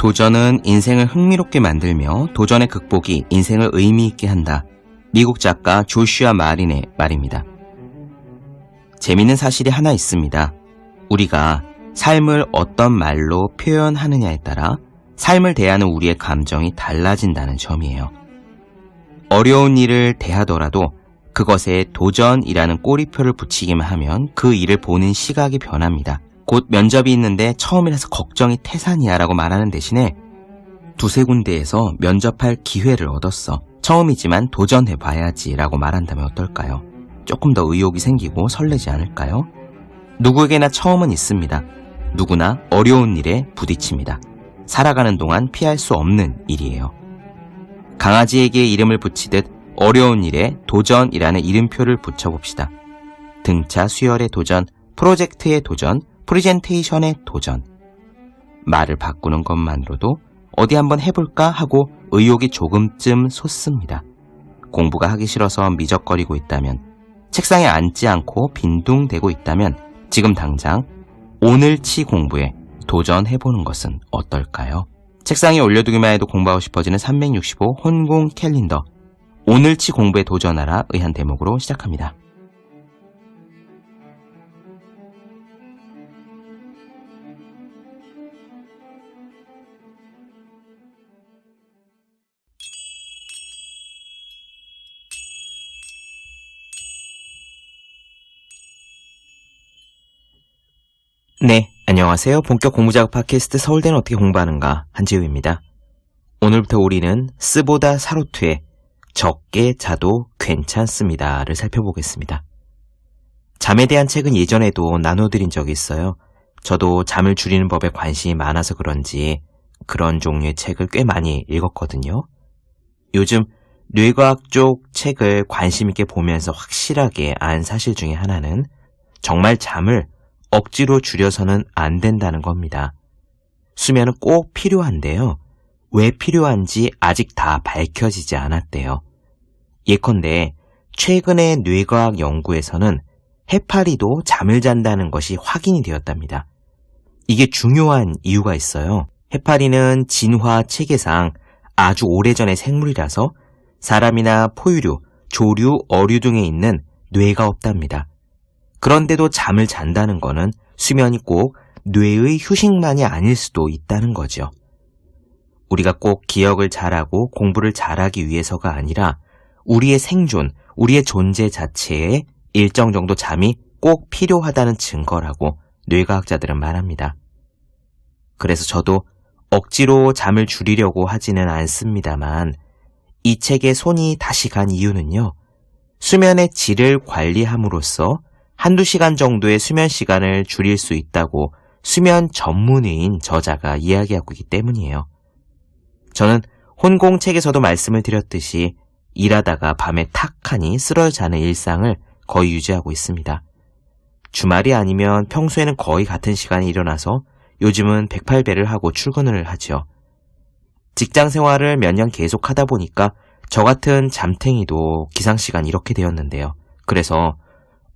도전은 인생을 흥미롭게 만들며 도전의 극복이 인생을 의미 있게 한다. 미국 작가 조슈아 마린의 말입니다. 재밌는 사실이 하나 있습니다. 우리가 삶을 어떤 말로 표현하느냐에 따라 삶을 대하는 우리의 감정이 달라진다는 점이에요. 어려운 일을 대하더라도 그것에 도전이라는 꼬리표를 붙이기만 하면 그 일을 보는 시각이 변합니다. 곧 면접이 있는데 처음이라서 걱정이 태산이야 라고 말하는 대신에 두세 군데에서 면접할 기회를 얻었어. 처음이지만 도전해봐야지 라고 말한다면 어떨까요? 조금 더 의욕이 생기고 설레지 않을까요? 누구에게나 처음은 있습니다. 누구나 어려운 일에 부딪힙니다. 살아가는 동안 피할 수 없는 일이에요. 강아지에게 이름을 붙이듯 어려운 일에 도전이라는 이름표를 붙여봅시다. 등차 수열의 도전, 프로젝트의 도전, 프리젠테이션의 도전. 말을 바꾸는 것만으로도 어디 한번 해볼까 하고 의욕이 조금쯤 솟습니다. 공부가 하기 싫어서 미적거리고 있다면, 책상에 앉지 않고 빈둥대고 있다면, 지금 당장 오늘치 공부에 도전해보는 것은 어떨까요? 책상에 올려두기만 해도 공부하고 싶어지는 365 혼공 캘린더. 오늘치 공부에 도전하라 의한 대목으로 시작합니다. 네, 안녕하세요. 본격 공부작업 팟캐스트 서울대는 어떻게 공부하는가 한지우입니다. 오늘부터 우리는 쓰보다 사로투의 적게 자도 괜찮습니다를 살펴보겠습니다. 잠에 대한 책은 예전에도 나눠드린 적이 있어요. 저도 잠을 줄이는 법에 관심이 많아서 그런지 그런 종류의 책을 꽤 많이 읽었거든요. 요즘 뇌과학 쪽 책을 관심 있게 보면서 확실하게 안 사실 중에 하나는 정말 잠을 억지로 줄여서는 안 된다는 겁니다. 수면은 꼭 필요한데요. 왜 필요한지 아직 다 밝혀지지 않았대요. 예컨대 최근의 뇌과학 연구에서는 해파리도 잠을 잔다는 것이 확인이 되었답니다. 이게 중요한 이유가 있어요. 해파리는 진화 체계상 아주 오래전의 생물이라서 사람이나 포유류, 조류, 어류 등에 있는 뇌가 없답니다. 그런데도 잠을 잔다는 것은 수면이 꼭 뇌의 휴식만이 아닐 수도 있다는 거죠. 우리가 꼭 기억을 잘하고 공부를 잘하기 위해서가 아니라 우리의 생존, 우리의 존재 자체에 일정 정도 잠이 꼭 필요하다는 증거라고 뇌과학자들은 말합니다. 그래서 저도 억지로 잠을 줄이려고 하지는 않습니다만 이 책에 손이 다시 간 이유는요. 수면의 질을 관리함으로써 한두 시간 정도의 수면 시간을 줄일 수 있다고 수면 전문의인 저자가 이야기하고 있기 때문이에요. 저는 혼공 책에서도 말씀을 드렸듯이 일하다가 밤에 탁하니 쓰러져 자는 일상을 거의 유지하고 있습니다. 주말이 아니면 평소에는 거의 같은 시간에 일어나서 요즘은 108배를 하고 출근을 하죠. 직장 생활을 몇 년 계속 하다 보니까 저 같은 잠탱이도 기상시간 이렇게 되었는데요. 그래서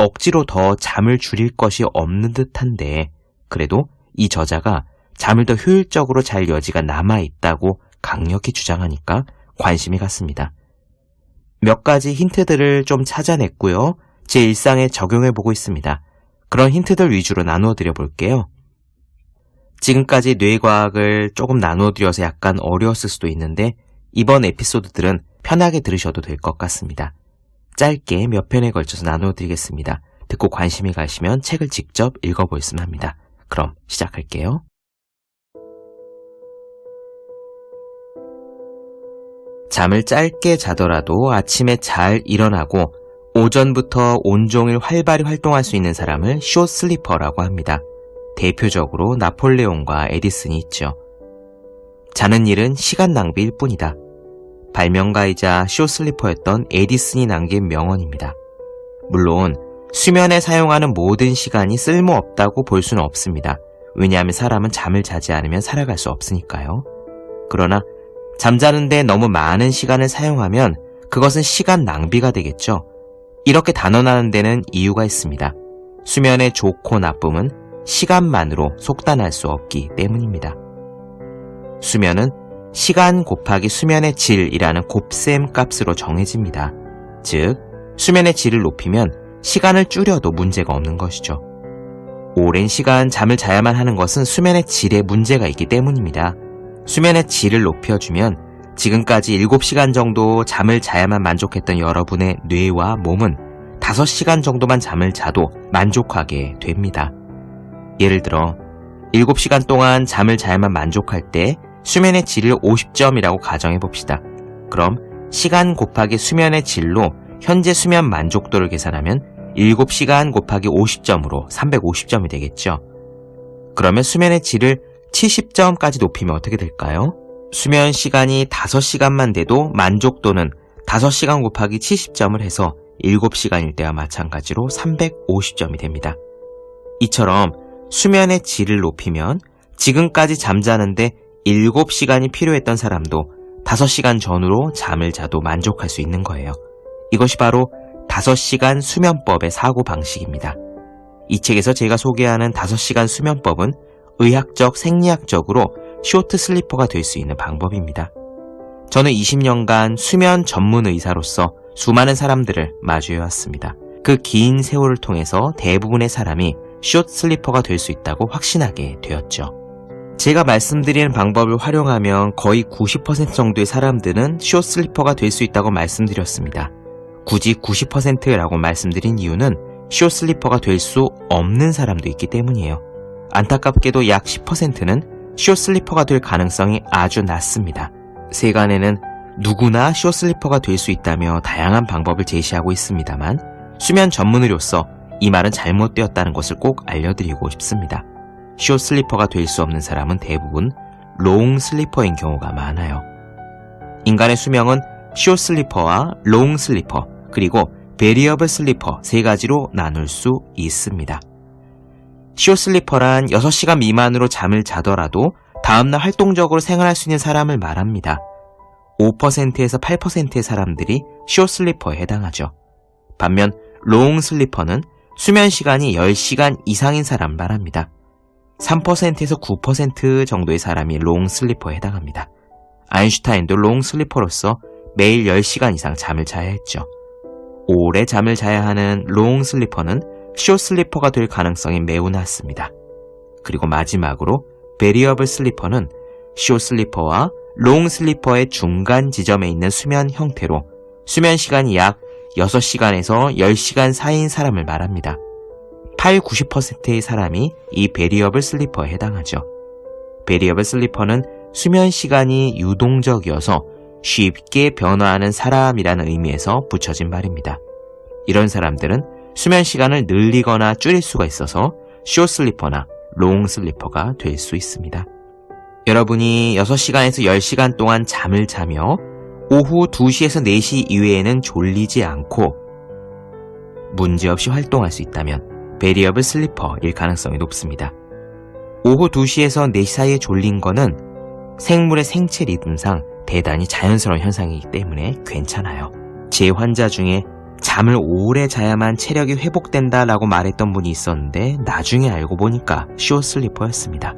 억지로 더 잠을 줄일 것이 없는 듯한데 그래도 이 저자가 잠을 더 효율적으로 잘 여지가 남아 있다고 강력히 주장하니까 관심이 갔습니다. 몇 가지 힌트들을 좀 찾아냈고요. 제 일상에 적용해 보고 있습니다. 그런 힌트들 위주로 나누어 드려 볼게요. 지금까지 뇌과학을 조금 나누어 드려서 약간 어려웠을 수도 있는데 이번 에피소드들은 편하게 들으셔도 될 것 같습니다. 짧게 몇 편에 걸쳐서 나누어 드리겠습니다. 듣고 관심이 가시면 책을 직접 읽어보셨으면 합니다. 그럼 시작할게요. 잠을 짧게 자더라도 아침에 잘 일어나고 오전부터 온종일 활발히 활동할 수 있는 사람을 쇼슬리퍼라고 합니다. 대표적으로 나폴레옹과 에디슨이 있죠. 자는 일은 시간 낭비일 뿐이다. 발명가이자 쇼슬리퍼였던 에디슨이 남긴 명언입니다. 물론 수면에 사용하는 모든 시간이 쓸모없다고 볼 수는 없습니다. 왜냐하면 사람은 잠을 자지 않으면 살아갈 수 없으니까요. 그러나 잠자는데 너무 많은 시간을 사용하면 그것은 시간 낭비가 되겠죠. 이렇게 단언하는 데는 이유가 있습니다. 수면의 좋고 나쁨은 시간만으로 속단할 수 없기 때문입니다. 수면은 시간 곱하기 수면의 질이라는 곱셈 값으로 정해집니다. 즉, 수면의 질을 높이면 시간을 줄여도 문제가 없는 것이죠. 오랜 시간 잠을 자야만 하는 것은 수면의 질에 문제가 있기 때문입니다. 수면의 질을 높여주면 지금까지 7시간 정도 잠을 자야만 만족했던 여러분의 뇌와 몸은 5시간 정도만 잠을 자도 만족하게 됩니다. 예를 들어 7시간 동안 잠을 자야만 만족할 때 수면의 질을 50점이라고 가정해 봅시다. 그럼 시간 곱하기 수면의 질로 현재 수면 만족도를 계산하면 7시간 곱하기 50점으로 350점이 되겠죠. 그러면 수면의 질을 70점까지 높이면 어떻게 될까요? 수면 시간이 5시간만 돼도 만족도는 5시간 곱하기 70점을 해서 7시간일 때와 마찬가지로 350점이 됩니다. 이처럼 수면의 질을 높이면 지금까지 잠자는데 7시간이 필요했던 사람도 5시간 전후로 잠을 자도 만족할 수 있는 거예요. 이것이 바로 5시간 수면법의 사고 방식입니다. 이 책에서 제가 소개하는 5시간 수면법은 의학적, 생리학적으로 쇼트 슬리퍼가 될 수 있는 방법입니다. 저는 20년간 수면 전문 의사로서 수많은 사람들을 마주해왔습니다. 그 긴 세월을 통해서 대부분의 사람이 숏 슬리퍼가 될 수 있다고 확신하게 되었죠. 제가 말씀드리는 방법을 활용하면 거의 90% 정도의 사람들은 숏 슬리퍼가 될 수 있다고 말씀드렸습니다. 굳이 90%라고 말씀드린 이유는 숏 슬리퍼가 될 수 없는 사람도 있기 때문이에요. 안타깝게도 약 10%는 숏 슬리퍼가 될 가능성이 아주 낮습니다. 세간에는 누구나 숏 슬리퍼가 될 수 있다며 다양한 방법을 제시하고 있습니다만 수면 전문의로서 이 말은 잘못되었다는 것을 꼭 알려드리고 싶습니다. 숏 슬리퍼가 될 수 없는 사람은 대부분 롱 슬리퍼인 경우가 많아요. 인간의 수명은 숏 슬리퍼와 롱 슬리퍼 그리고 베리어블 슬리퍼 세 가지로 나눌 수 있습니다. 숏 슬리퍼란 6시간 미만으로 잠을 자더라도 다음날 활동적으로 생활할 수 있는 사람을 말합니다. 5%에서 8%의 사람들이 숏 슬리퍼에 해당하죠. 반면 롱 슬리퍼는 수면 시간이 10시간 이상인 사람 말합니다. 3%에서 9% 정도의 사람이 롱 슬리퍼에 해당합니다. 아인슈타인도 롱 슬리퍼로서 매일 10시간 이상 잠을 자야 했죠. 오래 잠을 자야 하는 롱 슬리퍼는 숏 슬리퍼가 될 가능성이 매우 낮습니다. 그리고 마지막으로 베리어블 슬리퍼는 숏 슬리퍼와 롱 슬리퍼의 중간 지점에 있는 수면 형태로 수면 시간이 약 6시간에서 10시간 사이인 사람을 말합니다. 8, 90%의 사람이 이 베리어블 슬리퍼에 해당하죠. 베리어블 슬리퍼는 수면 시간이 유동적이어서 쉽게 변화하는 사람이라는 의미에서 붙여진 말입니다. 이런 사람들은 수면 시간을 늘리거나 줄일 수가 있어서 쇼 슬리퍼나 롱 슬리퍼가 될 수 있습니다. 여러분이 6시간에서 10시간 동안 잠을 자며 오후 2시에서 4시 이외에는 졸리지 않고 문제없이 활동할 수 있다면 베리어블 슬리퍼일 가능성이 높습니다. 오후 2시에서 4시 사이에 졸린 거는 생물의 생체 리듬상 대단히 자연스러운 현상이기 때문에 괜찮아요. 제 환자 중에 잠을 오래 자야만 체력이 회복된다라고 말했던 분이 있었는데 나중에 알고 보니까 쇼 슬리퍼였습니다.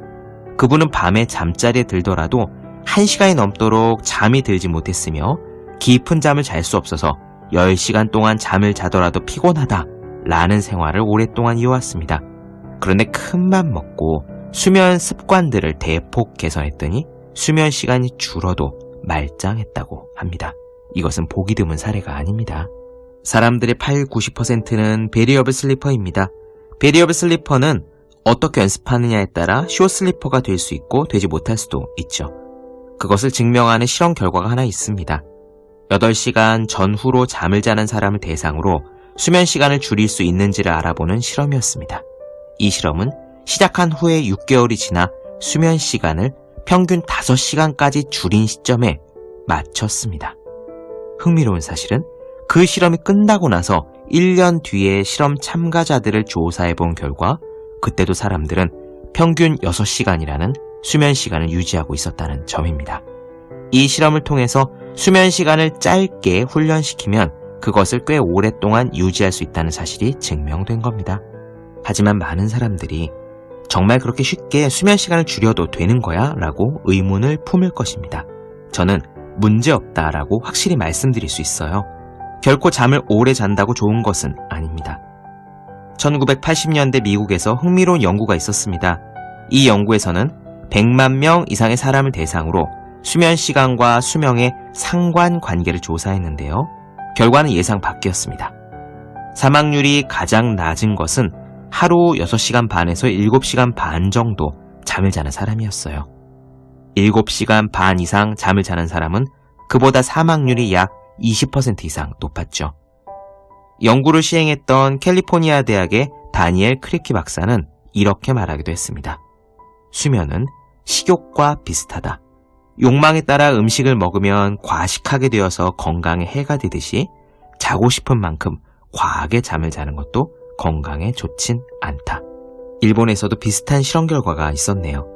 그분은 밤에 잠자리에 들더라도 1시간이 넘도록 잠이 들지 못했으며 깊은 잠을 잘 수 없어서 10시간 동안 잠을 자더라도 피곤하다 라는 생활을 오랫동안 이어왔습니다. 그런데 큰 맘 먹고 수면 습관들을 대폭 개선했더니 수면 시간이 줄어도 말짱했다고 합니다. 이것은 보기 드문 사례가 아닙니다. 사람들의 8, 90%는 베리어블 슬리퍼입니다. 베리어블 슬리퍼는 어떻게 연습하느냐에 따라 쇼 슬리퍼가 될 수 있고 되지 못할 수도 있죠. 그것을 증명하는 실험 결과가 하나 있습니다. 8시간 전후로 잠을 자는 사람을 대상으로 수면 시간을 줄일 수 있는지를 알아보는 실험이었습니다. 이 실험은 시작한 후에 6개월이 지나 수면 시간을 평균 5시간까지 줄인 시점에 마쳤습니다. 흥미로운 사실은 그 실험이 끝나고 나서 1년 뒤에 실험 참가자들을 조사해 본 결과 그때도 사람들은 평균 6시간이라는 수면 시간을 유지하고 있었다는 점입니다. 이 실험을 통해서 수면 시간을 짧게 훈련시키면 그것을 꽤 오랫동안 유지할 수 있다는 사실이 증명된 겁니다. 하지만 많은 사람들이 정말 그렇게 쉽게 수면 시간을 줄여도 되는 거야? 라고 의문을 품을 것입니다. 저는 문제없다 라고 확실히 말씀드릴 수 있어요. 결코 잠을 오래 잔다고 좋은 것은 아닙니다. 1980년대 미국에서 흥미로운 연구가 있었습니다. 이 연구에서는 100만 명 이상의 사람을 대상으로 수면 시간과 수명의 상관 관계를 조사했는데요. 결과는 예상 밖이었습니다. 사망률이 가장 낮은 것은 하루 6시간 반에서 7시간 반 정도 잠을 자는 사람이었어요. 7시간 반 이상 잠을 자는 사람은 그보다 사망률이 약 20% 이상 높았죠. 연구를 시행했던 캘리포니아 대학의 다니엘 크리키 박사는 이렇게 말하기도 했습니다. 수면은 식욕과 비슷하다. 욕망에 따라 음식을 먹으면 과식하게 되어서 건강에 해가 되듯이 자고 싶은 만큼 과하게 잠을 자는 것도 건강에 좋진 않다. 일본에서도 비슷한 실험 결과가 있었네요.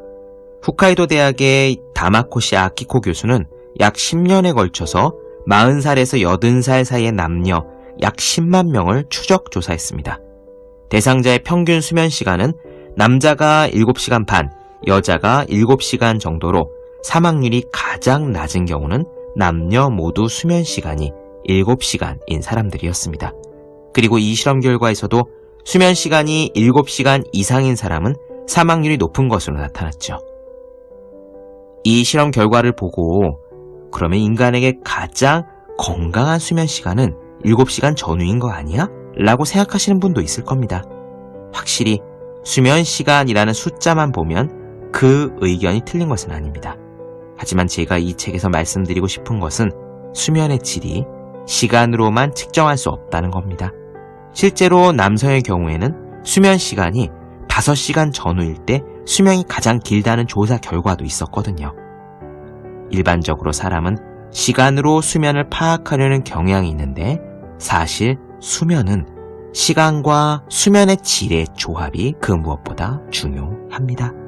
홋카이도 대학의 다마코시 아키코 교수는 약 10년에 걸쳐서 40살에서 80살 사이의 남녀 약 10만 명을 추적 조사했습니다. 대상자의 평균 수면 시간은 남자가 7시간 반, 여자가 7시간 정도로 사망률이 가장 낮은 경우는 남녀 모두 수면 시간이 7시간인 사람들이었습니다. 그리고 이 실험 결과에서도 수면 시간이 7시간 이상인 사람은 사망률이 높은 것으로 나타났죠. 이 실험 결과를 보고 그러면 인간에게 가장 건강한 수면 시간은 7시간 전후인 거 아니야? 라고 생각하시는 분도 있을 겁니다. 확실히 수면 시간이라는 숫자만 보면 그 의견이 틀린 것은 아닙니다. 하지만 제가 이 책에서 말씀드리고 싶은 것은 수면의 질이 시간으로만 측정할 수 없다는 겁니다. 실제로 남성의 경우에는 수면 시간이 5시간 전후일 때 수명이 가장 길다는 조사 결과도 있었거든요. 일반적으로 사람은 시간으로 수면을 파악하려는 경향이 있는데 사실 수면은 시간과 수면의 질의 조합이 그 무엇보다 중요합니다.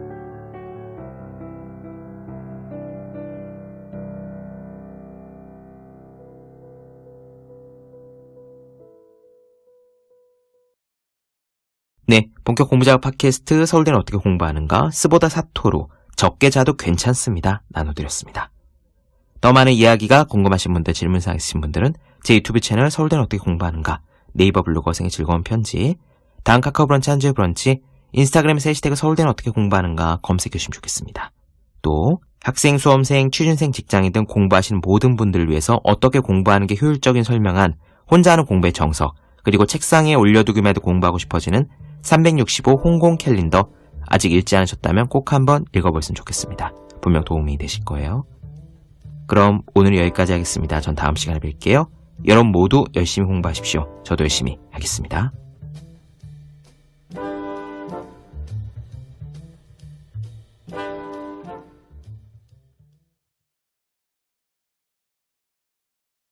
네, 본격 공부작업 팟캐스트 서울대는 어떻게 공부하는가 스보다 사토로 적게 자도 괜찮습니다. 나눠드렸습니다. 더 많은 이야기가 궁금하신 분들, 질문사항 있으신 분들은 제 유튜브 채널 서울대는 어떻게 공부하는가 네이버 블로그 생의 즐거운 편지 다음 카카오 브런치 한주의 브런치 인스타그램에서 해시태그 서울대는 어떻게 공부하는가 검색해 주시면 좋겠습니다. 또 학생, 수험생, 취준생, 직장인 등 공부하시는 모든 분들을 위해서 어떻게 공부하는 게 효율적인 설명한 혼자 하는 공부의 정석 그리고 책상에 올려두기만 해도 공부하고 싶어지는 365 홍콩 캘린더 아직 읽지 않으셨다면 꼭 한번 읽어보셨으면 좋겠습니다. 분명 도움이 되실 거예요. 그럼 오늘 여기까지 하겠습니다. 전 다음 시간에 뵐게요. 여러분 모두 열심히 공부하십시오. 저도 열심히 하겠습니다.